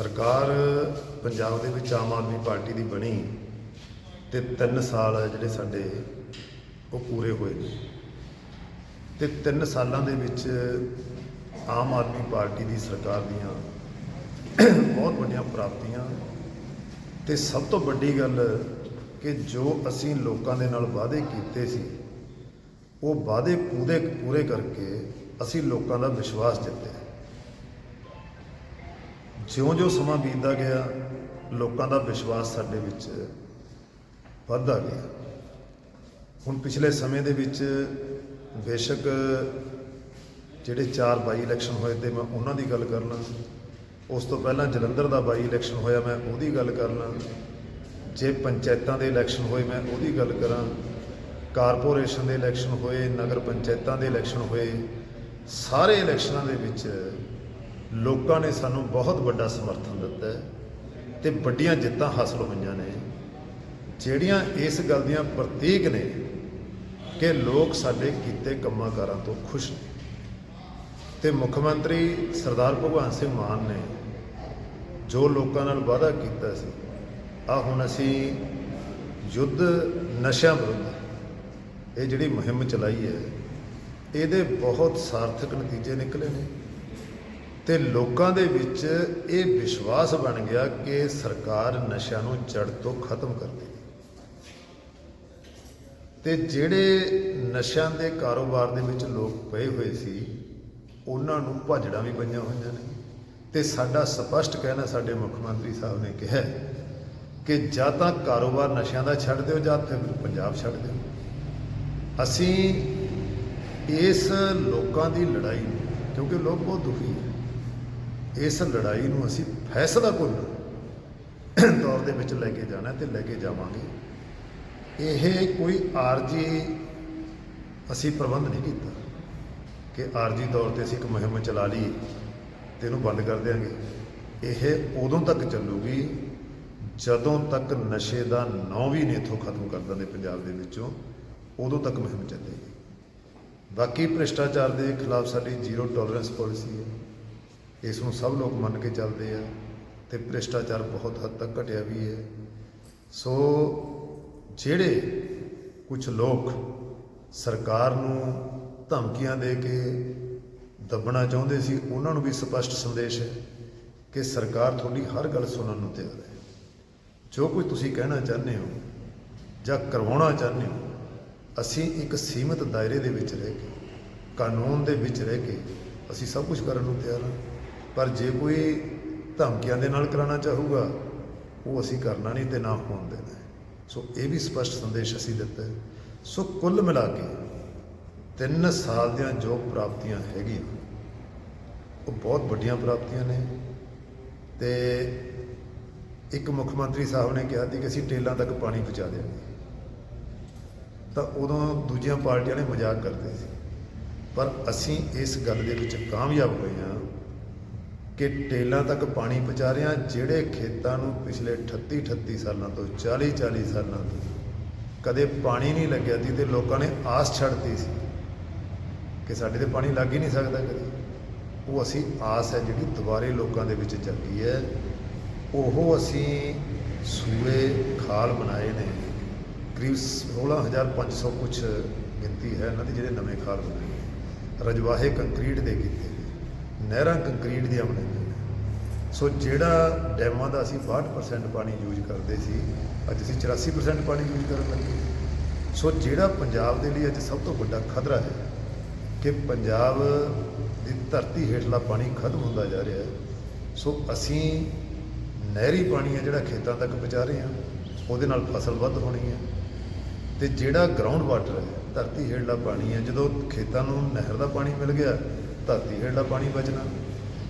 ਸਰਕਾਰ ਪੰਜਾਬ ਦੇ ਵਿੱਚ ਆਮ ਆਦਮੀ ਪਾਰਟੀ ਦੀ ਬਣੀ ਤੇ 3 ਸਾਲ ਜਿਹੜੇ ਸਾਡੇ ਉਹ ਪੂਰੇ ਹੋਏ ਨੇ। ਤੇ 3 ਸਾਲਾਂ ਦੇ ਵਿੱਚ ਆਮ ਆਦਮੀ ਪਾਰਟੀ ਦੀ ਸਰਕਾਰ ਦੀਆਂ ਬਹੁਤ ਵੱਡੀਆਂ ਪ੍ਰਾਪਤੀਆਂ ਤੇ ਸਭ ਤੋਂ ਵੱਡੀ ਗੱਲ ਕਿ ਜੋ ਅਸੀਂ ਲੋਕਾਂ ਦੇ ਨਾਲ ਵਾਅਦੇ ਕੀਤੇ ਸੀ, ਉਹ ਵਾਅਦੇ ਪੂਰੇ ਪੂਰੇ ਕਰਕੇ ਅਸੀਂ ਲੋਕਾਂ ਦਾ ਵਿਸ਼ਵਾਸ ਜਿੱਤਿਆ। ਜਿਉਂ-ਜਿਉਂ ਸਮਾਂ ਬੀਤਦਾ ਗਿਆ, ਲੋਕਾਂ ਦਾ ਵਿਸ਼ਵਾਸ ਸਾਡੇ ਵਿੱਚ ਵੱਧਦਾ ਗਿਆ। ਹੁਣ ਪਿਛਲੇ ਸਮੇਂ ਦੇ ਵਿੱਚ ਬੇਸ਼ੱਕ ਜਿਹੜੇ ਚਾਰ ਬਾਈ ਇਲੈਕਸ਼ਨ ਹੋਏ ਤੇ ਮੈਂ ਉਹਨਾਂ ਦੀ ਗੱਲ ਕਰਨਾ, ਉਸ ਤੋਂ ਪਹਿਲਾਂ ਜਲੰਧਰ ਦਾ ਬਾਈ ਇਲੈਕਸ਼ਨ ਹੋਇਆ, ਮੈਂ ਉਹਦੀ ਗੱਲ ਕਰਨਾ, ਜੇ ਪੰਚਾਇਤਾਂ ਦੇ ਇਲੈਕਸ਼ਨ ਹੋਏ, ਮੈਂ ਉਹਦੀ ਗੱਲ ਕਰਾਂ, ਕਾਰਪੋਰੇਸ਼ਨ ਦੇ ਇਲੈਕਸ਼ਨ ਹੋਏ, ਨਗਰ ਪੰਚਾਇਤਾਂ ਦੇ ਇਲੈਕਸ਼ਨ ਹੋਏ, ਸਾਰੇ ਇਲੈਕਸ਼ਨਾਂ ਦੇ ਵਿੱਚ ਲੋਕਾਂ ਨੇ ਸਾਨੂੰ ਬਹੁਤ ਵੱਡਾ ਸਮਰਥਨ ਦਿੱਤਾ ਹੈ ਤੇ ਵੱਡੀਆਂ ਜਿੱਤਾਂ ਹਾਸਲ ਹੋਈਆਂ ਨੇ, ਜਿਹੜੀਆਂ ਇਸ ਗੱਲ ਦੀਆਂ ਪ੍ਰਤੀਕ ਨੇ ਕਿ ਲੋਕ ਸਾਡੇ ਕੀਤੇ ਕੰਮਾਂ ਕਾਰਾਂ ਤੋਂ ਖੁਸ਼ ਨੇ। ਤੇ ਮੁੱਖ ਮੰਤਰੀ ਸਰਦਾਰ ਭਗਵੰਤ ਸਿੰਘ ਮਾਨ ਨੇ ਜੋ ਲੋਕਾਂ ਨਾਲ ਵਾਅਦਾ ਕੀਤਾ ਸੀ, ਆ ਹੁਣ ਅਸੀਂ ਯੁੱਧ ਨਸ਼ਿਆਂ ਵਿਰੁੱਧ, ਇਹ ਜਿਹੜੀ ਮੁਹਿੰਮ ਚਲਾਈ ਹੈ, ਇਹਦੇ ਬਹੁਤ ਸਾਰਥਕ ਨਤੀਜੇ ਨਿਕਲੇ ਨੇ। ਤੇ ਲੋਕਾਂ ਦੇ ਵਿੱਚ ਇਹ ਵਿਸ਼ਵਾਸ ਬਣ ਗਿਆ ਕਿ ਸਰਕਾਰ ਨਸ਼ਿਆਂ ਨੂੰ ਜੜ ਤੋਂ ਖਤਮ ਕਰ ਦੇਗੀ ਤੇ ਜਿਹੜੇ ਨਸ਼ਿਆਂ ਦੇ ਕਾਰੋਬਾਰ ਦੇ ਵਿੱਚ ਲੋਕ ਪਏ ਹੋਏ ਸੀ, ਉਹਨਾਂ ਨੂੰ ਭਾਜੜਾਂ ਵੀ ਪਈਆਂ ਹੋਈਆਂ ਨੇ। ਤੇ ਸਾਡਾ ਸਪਸ਼ਟ ਕਹਿਣਾ ਸਾਡੇ ਮੁੱਖ ਮੰਤਰੀ ਸਾਹਿਬ ਨੇ ਕਿਹਾ ਕਿ ਜਾਂ ਤਾਂ ਕਾਰੋਬਾਰ ਨਸ਼ਿਆਂ ਦਾ ਛੱਡ ਦਿਓ ਜਾਂ ਫਿਰ ਪੰਜਾਬ ਛੱਡ ਦਿਓ। ਅਸੀਂ ਇਸ ਲੋਕਾਂ ਦੀ ਲੜਾਈ ਨੂੰ, ਕਿਉਂਕਿ ਲੋਕ ਬਹੁਤ ਦੁਖੀ ਹੈ ਇਸ ਲੜਾਈ ਨੂੰ ਅਸੀਂ ਫੈਸਲਾ ਕੁੱਲ ਦੌਰ ਦੇ ਵਿੱਚ ਲੈ ਕੇ ਜਾਣਾ ਤੇ ਲੈ ਕੇ ਜਾਵਾਂਗੇ। ਇਹ ਕੋਈ ਆਰਜੀ ਅਸੀਂ ਪ੍ਰਬੰਧ ਨਹੀਂ ਕੀਤਾ ਕਿ ਆਰਜੀ ਤੌਰ ਤੇ ਅਸੀਂ ਇੱਕ ਮੁਹਿੰਮ ਚਲਾ ਲਈ ਤੇ ਇਹਨੂੰ ਬੰਦ ਕਰ ਦਿਆਂਗੇ। ਇਹ ਉਦੋਂ ਤੱਕ ਚੱਲੂਗੀ ਜਦੋਂ ਤੱਕ ਨਸ਼ੇ ਦਾ ਨਾਂ ਵੀ ਨਹੀਂ ਇੱਥੋਂ ਖਤਮ ਕਰ ਦਿੰਦੇ ਪੰਜਾਬ ਦੇ ਵਿੱਚੋਂ, ਉਦੋਂ ਤੱਕ ਮੁਹਿੰਮ ਚੱਲੇਗੀ। ਬਾਕੀ ਭ੍ਰਿਸ਼ਟਾਚਾਰ ਦੇ ਖਿਲਾਫ ਸਾਡੀ ਜ਼ੀਰੋ ਟੋਲਰੈਂਸ ਪਾਲਿਸੀ ਹੈ। ਇਸ ਨੂੰ ਸਭ ਲੋਕ ਮੰਨ ਕੇ ਚੱਲਦੇ ਆ ਤੇ ਭ੍ਰਿਸ਼ਟਾਚਾਰ ਬਹੁਤ ਹੱਦ ਤੱਕ ਘਟਿਆ ਵੀ ਹੈ। ਸੋ ਜਿਹੜੇ ਕੁਝ ਲੋਕ ਸਰਕਾਰ ਨੂੰ ਧਮਕੀਆਂ ਦੇ ਕੇ ਦੱਬਣਾ ਚਾਹੁੰਦੇ ਸੀ, ਉਹਨਾਂ ਨੂੰ ਵੀ ਸਪਸ਼ਟ ਸੰਦੇਸ਼ ਹੈ ਕਿ ਸਰਕਾਰ ਤੁਹਾਡੀ ਹਰ ਗੱਲ ਸੁਣਨ ਨੂੰ ਤਿਆਰ ਹੈ। ਜੋ ਕੁਝ ਤੁਸੀਂ ਕਹਿਣਾ ਚਾਹੁੰਦੇ ਹੋ ਜਾਂ ਕਰਵਾਉਣਾ ਚਾਹੁੰਦੇ ਹੋ, ਅਸੀਂ ਇੱਕ ਸੀਮਿਤ ਦਾਇਰੇ ਦੇ ਵਿੱਚ ਰਹਿ ਕੇ, ਕਾਨੂੰਨ ਦੇ ਵਿੱਚ ਰਹਿ ਕੇ ਅਸੀਂ ਸਭ ਕੁਝ ਕਰਨ ਨੂੰ ਤਿਆਰ ਹਾਂ। ਪਰ ਜੇ ਕੋਈ ਧਮਕੀਆਂ ਦੇ ਨਾਲ ਕਰਾਉਣਾ ਚਾਹੂਗਾ, ਉਹ ਅਸੀਂ ਕਰਨਾ ਨਹੀਂ ਤੇ ਨਾ ਹੋਣ ਦੇਣਾ ਸੋ ਇਹ ਵੀ ਸਪਸ਼ਟ ਸੰਦੇਸ਼ ਅਸੀਂ ਦਿੱਤਾ ਸੋ ਕੁੱਲ ਮਿਲਾ ਕੇ ਤਿੰਨ ਸਾਲ ਦੀਆਂ ਜੋ ਪ੍ਰਾਪਤੀਆਂ ਹੈਗੀਆਂ, ਉਹ ਬਹੁਤ ਵੱਡੀਆਂ ਪ੍ਰਾਪਤੀਆਂ ਨੇ। ਤੇ ਇੱਕ ਮੁੱਖ ਮੰਤਰੀ ਸਾਹਿਬ ਨੇ ਕਿਹਾ ਸੀ ਕਿ ਅਸੀਂ ਟੇਲਾਂ ਤੱਕ ਪਾਣੀ ਪਹੁੰਚਾ ਦਿਆਂਗੇ ਤਾਂ ਉਦੋਂ ਦੂਜੀਆਂ ਪਾਰਟੀਆਂ ਨੇ ਮਜ਼ਾਕ ਕਰਦੇ ਸੀ। ਪਰ ਅਸੀਂ ਇਸ ਗੱਲ ਦੇ ਵਿੱਚ ਕਾਮਯਾਬ ਹੋਏ ਹਾਂ ਕਿ ਟੇਲਾਂ ਤੱਕ ਪਾਣੀ ਪਹੁੰਚਾ ਰਹੇ ਹਾਂ, ਜਿਹੜੇ ਖੇਤਾਂ ਨੂੰ ਪਿਛਲੇ 38 38 ਸਾਲਾਂ ਤੋਂ 40 40 ਸਾਲਾਂ ਤੋਂ ਕਦੇ ਪਾਣੀ ਨਹੀਂ ਲੱਗਿਆ ਸੀ ਤੇ ਲੋਕਾਂ ਨੇ ਆਸ ਛੱਡਤੀ ਸੀ ਕਿ ਸਾਡੇ ਤੇ ਪਾਣੀ ਲੱਗ ਹੀ ਨਹੀਂ ਸਕਦਾ ਕਦੇ। ਉਹ ਅਸੀਂ ਆਸ ਹੈ ਜਿਹੜੀ ਦੁਬਾਰੇ ਲੋਕਾਂ ਦੇ ਵਿੱਚ ਜਾਗੀ ਹੈ। ਉਹ ਅਸੀਂ ਸੂਏ, ਖਾਲ ਬਣਾਏ ਨੇ। ਕਰੀਬ 16500 ਕੁਝ ਗਿਣਤੀ ਹੈ ਇਹਨਾਂ ਦੇ ਜਿਹੜੇ ਨਵੇਂ ਖਾਲ ਬਣਾਏ ਰਜਵਾਹੇ ਕੰਕਰੀਟ ਦੇ ਕੀਤੇ। ਨਹਿਰਾਂ ਕੰਕਰੀਟ ਦੀਆਂ ਬਣਾਈਆਂ ਨੇ ਸੋ ਜਿਹੜਾ ਡੈਮਾਂ ਦਾ ਅਸੀਂ 62% ਪਾਣੀ ਯੂਜ਼ ਕਰਦੇ ਸੀ, ਅੱਜ ਅਸੀਂ 84% ਪਾਣੀ ਯੂਜ਼ ਕਰਨ ਲੱਗੇ। ਸੋ ਜਿਹੜਾ ਪੰਜਾਬ ਦੇ ਲਈ ਅੱਜ ਸਭ ਤੋਂ ਵੱਡਾ ਖਤਰਾ ਹੈ ਕਿ ਪੰਜਾਬ ਦੀ ਧਰਤੀ ਹੇਠਲਾ ਪਾਣੀ ਖਤਮ ਹੁੰਦਾ ਜਾ ਰਿਹਾ ਹੈ। ਸੋ ਅਸੀਂ ਨਹਿਰੀ ਪਾਣੀ ਹੈ ਜਿਹੜਾ ਖੇਤਾਂ ਤੱਕ ਪਹੁੰਚਾ ਰਹੇ ਹਾਂ, ਉਹਦੇ ਨਾਲ ਫਸਲ ਵੱਧ ਹੋਣੀ ਹੈ। ਤੇ ਜਿਹੜਾ ਗਰਾਊਂਡ ਵਾਟਰ ਹੈ, ਧਰਤੀ ਹੇਠਲਾ ਪਾਣੀ ਹੈ, ਜਦੋਂ ਖੇਤਾਂ ਨੂੰ ਨਹਿਰ ਦਾ ਪਾਣੀ ਮਿਲ ਗਿਆ ਧਰਤੀ ਹੇਠਲਾ ਪਾਣੀ ਬਚਣਾ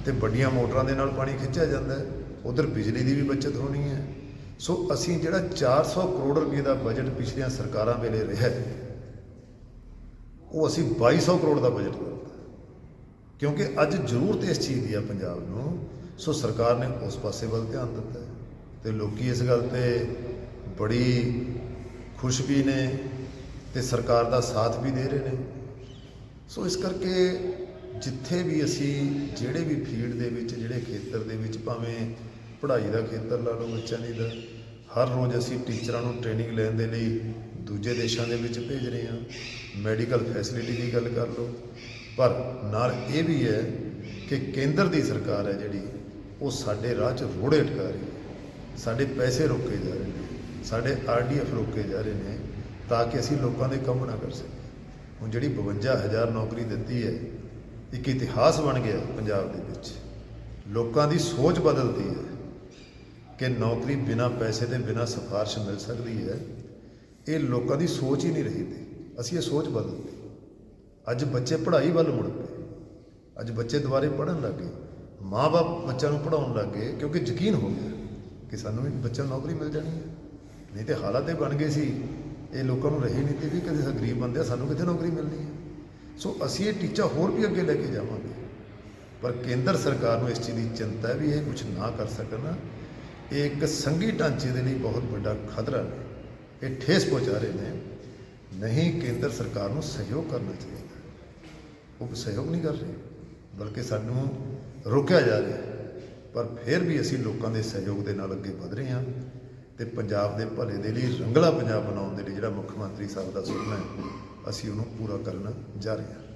ਤੇ ਵੱਡੀਆਂ ਮੋਟਰਾਂ ਦੇ ਨਾਲ ਪਾਣੀ ਖਿੱਚਿਆ ਜਾਂਦਾ ਹੈ, ਉਧਰ ਬਿਜਲੀ ਦੀ ਵੀ ਬਚਤ ਹੋਣੀ ਹੈ। ਸੋ ਅਸੀਂ ਜਿਹੜਾ 400 ਕਰੋੜ ਰੁਪਏ ਦਾ ਬਜਟ ਪਿਛਲੀਆਂ ਸਰਕਾਰਾਂ ਵੇਲੇ ਰਿਹਾ ਉਹ ਅਸੀਂ 2200 ਕਰੋੜ ਦਾ ਬਜਟ ਕਰਤਾ ਕਿਉਂਕਿ ਅੱਜ ਜ਼ਰੂਰਤ ਇਸ ਚੀਜ਼ ਦੀ ਆ ਪੰਜਾਬ ਨੂੰ, ਸੋ ਸਰਕਾਰ ਨੇ ਉਸ ਪਾਸੇ ਵੱਲ ਧਿਆਨ ਦਿੱਤਾ ਹੈ। ਤੇ ਲੋਕੀ ਇਸ ਗੱਲ ਤੇ ਬੜੀ ਖੁਸ਼ ਵੀ ਨੇ ਤੇ ਸਰਕਾਰ ਦਾ ਸਾਥ ਵੀ ਦੇ ਰਹੇ ਨੇ। ਸੋ ਇਸ ਕਰਕੇ ਜਿੱਥੇ ਵੀ ਅਸੀਂ ਜਿਹੜੇ ਵੀ ਫੀਲਡ ਦੇ ਵਿੱਚ, ਜਿਹੜੇ ਖੇਤਰ ਦੇ ਵਿੱਚ, ਭਾਵੇਂ ਪੜ੍ਹਾਈ ਦਾ ਖੇਤਰ ਲਾ ਲਓ, ਬੱਚਿਆਂ ਦੀ ਦਾ, ਹਰ ਰੋਜ਼ ਅਸੀਂ ਟੀਚਰਾਂ ਨੂੰ ਟ੍ਰੇਨਿੰਗ ਲੈਣ ਦੇ ਲਈ ਦੂਜੇ ਦੇਸ਼ਾਂ ਦੇ ਵਿੱਚ ਭੇਜ ਰਹੇ ਹਾਂ। ਮੈਡੀਕਲ ਫੈਸਿਲਿਟੀ ਦੀ ਗੱਲ ਕਰ ਲਓ। ਪਰ ਨਾਲ ਇਹ ਵੀ ਹੈ ਕਿ ਕੇਂਦਰ ਦੀ ਸਰਕਾਰ ਹੈ ਜਿਹੜੀ, ਉਹ ਸਾਡੇ ਰਾਹ 'ਚ ਰੋੜੇ ਅਟਕਾ ਰਹੀ ਹੈ। ਸਾਡੇ ਪੈਸੇ ਰੋਕੇ ਜਾ ਰਹੇ ਨੇ, ਸਾਡੇ ਆਰਡੀਐਫ ਰੋਕੇ ਜਾ ਰਹੇ ਨੇ ਤਾਂ ਕਿ ਅਸੀਂ ਲੋਕਾਂ ਦੇ ਕੰਮ ਨਾ ਕਰ ਸਕੀਏ। ਹੁਣ ਜਿਹੜੀ 52000 ਨੌਕਰੀ ਦਿੱਤੀ ਹੈ ਇੱਕ ਇਤਿਹਾਸ ਬਣ ਗਿਆ ਪੰਜਾਬ ਦੇ ਵਿੱਚ। ਲੋਕਾਂ ਦੀ ਸੋਚ ਬਦਲਦੀ ਹੈ ਕਿ ਨੌਕਰੀ ਬਿਨਾ ਪੈਸੇ ਦੇ ਬਿਨਾ ਸਿਫਾਰਿਸ਼ ਮਿਲ ਸਕਦੀ ਹੈ। ਇਹ ਲੋਕਾਂ ਦੀ ਸੋਚ ਹੀ ਨਹੀਂ ਰਹੀ ਤੇ ਅਸੀਂ ਇਹ ਸੋਚ ਬਦਲਦੇ ਅੱਜ ਬੱਚੇ ਪੜ੍ਹਾਈ ਵੱਲ ਮੁੜ ਪਏ। ਅੱਜ ਬੱਚੇ ਦੁਬਾਰੇ ਪੜ੍ਹਨ ਲੱਗੇ ਮਾਪੇ ਬੱਚਿਆਂ ਨੂੰ ਪੜ੍ਹਾਉਣ ਲੱਗੇ ਕਿਉਂਕਿ ਯਕੀਨ ਹੋ ਗਿਆ ਕਿ ਸਾਨੂੰ ਵੀ ਬੱਚਿਆਂ ਨੂੰ ਨੌਕਰੀ ਮਿਲ ਜਾਣੀ ਹੈ। ਨਹੀਂ ਤੇ ਹਾਲਾਤ ਇਹ ਬਣ ਗਏ ਸੀ। ਇਹ ਲੋਕਾਂ ਨੂੰ ਰਹੀ ਨਹੀਂ ਤੇ ਵੀ ਕਦੇ ਗਰੀਬ ਬੰਦੇ ਆ, ਸਾਨੂੰ ਕਿੱਥੇ ਨੌਕਰੀ ਮਿਲਣੀ ਹੈ? ਸੋ ਅਸੀਂ ਇਹ ਟੀਚਾ ਹੋਰ ਵੀ ਅੱਗੇ ਲੈ ਕੇ ਜਾਵਾਂਗੇ। ਪਰ ਕੇਂਦਰ ਸਰਕਾਰ ਨੂੰ ਇਸ ਚੀਜ਼ ਦੀ ਚਿੰਤਾ ਹੈ ਵੀ ਇਹ ਕੁਝ ਨਾ ਕਰ ਸਕਣ। ਇਹ ਇੱਕ ਸੰਘੀ ਢਾਂਚੇ ਦੇ ਲਈ ਬਹੁਤ ਵੱਡਾ ਖਤਰਾ ਨੇ। ਇਹ ਠੇਸ ਪਹੁੰਚਾ ਰਹੇ ਨੇ। ਨਹੀਂ ਕੇਂਦਰ ਸਰਕਾਰ ਨੂੰ ਸਹਿਯੋਗ ਕਰਨਾ ਚਾਹੀਦਾ। ਉਹ ਸਹਿਯੋਗ ਨਹੀਂ ਕਰ ਰਹੇ, ਬਲਕਿ ਸਾਨੂੰ ਰੋਕਿਆ ਜਾ ਰਿਹਾ ਪਰ ਫਿਰ ਵੀ ਅਸੀਂ ਲੋਕਾਂ ਦੇ ਸਹਿਯੋਗ ਦੇ ਨਾਲ ਅੱਗੇ ਵਧ ਰਹੇ ਹਾਂ ਤੇ ਪੰਜਾਬ ਦੇ ਭਲੇ ਦੇ ਲਈ ਰੰਗਲਾ ਪੰਜਾਬ ਬਣਾਉਣ ਦੇ ਲਈ ਜਿਹੜਾ ਮੁੱਖ ਮੰਤਰੀ ਸਾਹਿਬ ਦਾ ਸੁਪਨਾ ਹੈ ਅਸੀਂ ਉਹਨੂੰ ਪੂਰਾ ਕਰਨ ਜਾ ਰਹੇ ਹਾਂ।